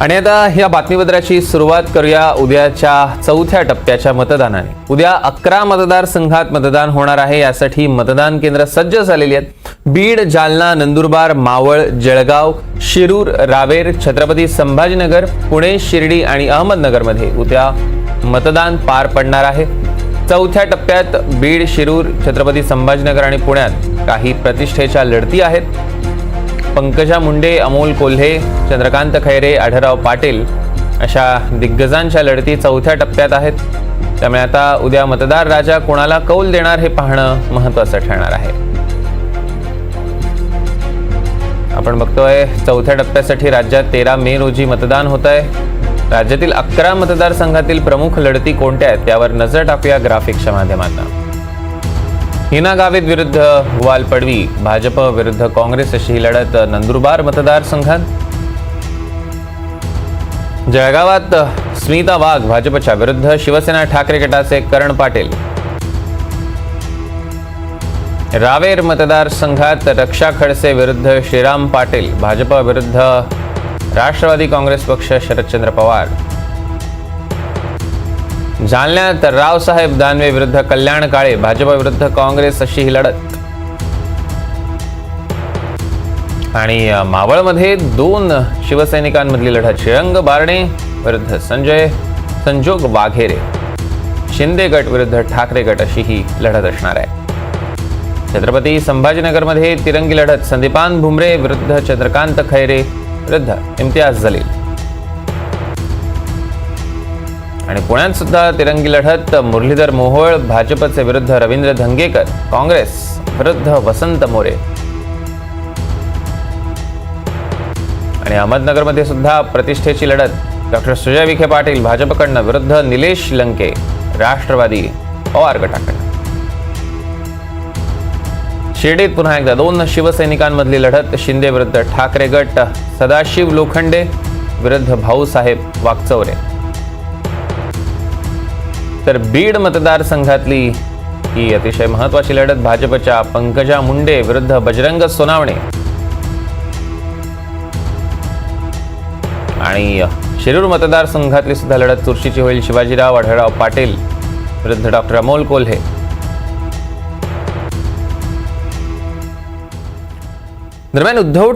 आणि आता या बातमीपत्राची सुरुवात करूया उद्याच्या चौथ्या टप्प्याच्या मतदानाने. उद्या अकरा मतदारसंघात मतदान होणार आहे यासाठी मतदान केंद्र सज्ज झालेली आहेत. बीड जालना नंदुरबार मावळ जळगाव शिरूर रावेर छत्रपती संभाजीनगर पुणे शिर्डी आणि अहमदनगरमध्ये उद्या मतदान पार पडणार आहे. चौथ्या टप्प्यात बीड शिरूर छत्रपती संभाजीनगर आणि पुण्यात काही प्रतिष्ठेच्या लढती आहेत. पंकजा मुंडे अमोल कोल्हे चंद्रकांत खैरे आढराव पाटील अशा दिग्गजांच्या लढती चौथ्या टप्प्यात आहेत. त्यामुळे आता उद्या मतदार राजा कोणाला कौल देणार हे पाहणं महत्वाचं ठरणार आहे. आपण बघतोय चौथ्या टप्प्यासाठी राज्यात तेरा मे रोजी मतदान होत आहे राज्यातील अकरा मतदारसंघातील प्रमुख लढती कोणत्या आहेत? त्यावर नजर टाकूया ग्राफिक्सच्या माध्यमातून. हिना गावित विरुद्ध गुवाल पडवी. भाजप विरुद्ध काँग्रेस अशी ही लढत नंदुरबार मतदारसंघात. जळगावात स्मिता वाघ भाजपच्या विरुद्ध शिवसेना ठाकरे गटाचे करण पाटील. रावेर मतदारसंघात रक्षा खडसे विरुद्ध श्रीराम पाटील. भाजप विरुद्ध राष्ट्रवादी काँग्रेस पक्ष शरदचंद्र पवार. जालन्यात रावसाहेब दानवे विरुद्ध कल्याण काळे भाजपा विरुद्ध काँग्रेस अशी ही लढत. आणि मावळमध्ये दोन शिवसैनिकांमधली लढत श्रीरंग बारणे विरुद्ध संजय संजोग वाघेरे. शिंदे गट विरुद्ध ठाकरे गट अशी ही लढत असणार आहे. छत्रपती संभाजीनगरमध्ये तिरंगी लढत संदीपान भुमरे विरुद्ध चंद्रकांत खैरे विरुद्ध इम्तियाज जलील. आणि पुण्यात सुद्धा तिरंगी लढत मुरलीधर मोहोळ भाजपचे विरुद्ध रवींद्र धंगेकर काँग्रेस विरुद्ध वसंत मोरे. आणि अहमदनगरमध्ये सुद्धा प्रतिष्ठेची लढत. डॉक्टर सुजय विखे पाटील भाजपकडनं विरुद्ध निलेश लंके राष्ट्रवादी पवार गटाकडनं. शिर्डीत पुन्हा एकदा दोन शिवसैनिकांमधली लढत. शिंदे विरुद्ध ठाकरे गट सदाशिव लोखंडे विरुद्ध भाऊसाहेब वागचौरे तर बीड मतदारसंघातली ही अतिशय महत्वाची लढत. भाजपच्या पंकजा मुंडे विरुद्ध बजरंग सोनावणे. आणि शिरूर मतदारसंघातली सुद्धा लढत चुरशीची होईल शिवाजीराव आढळराव पाटील विरुद्ध डॉक्टर अमोल कोल्हे. दरम्यान उद्धव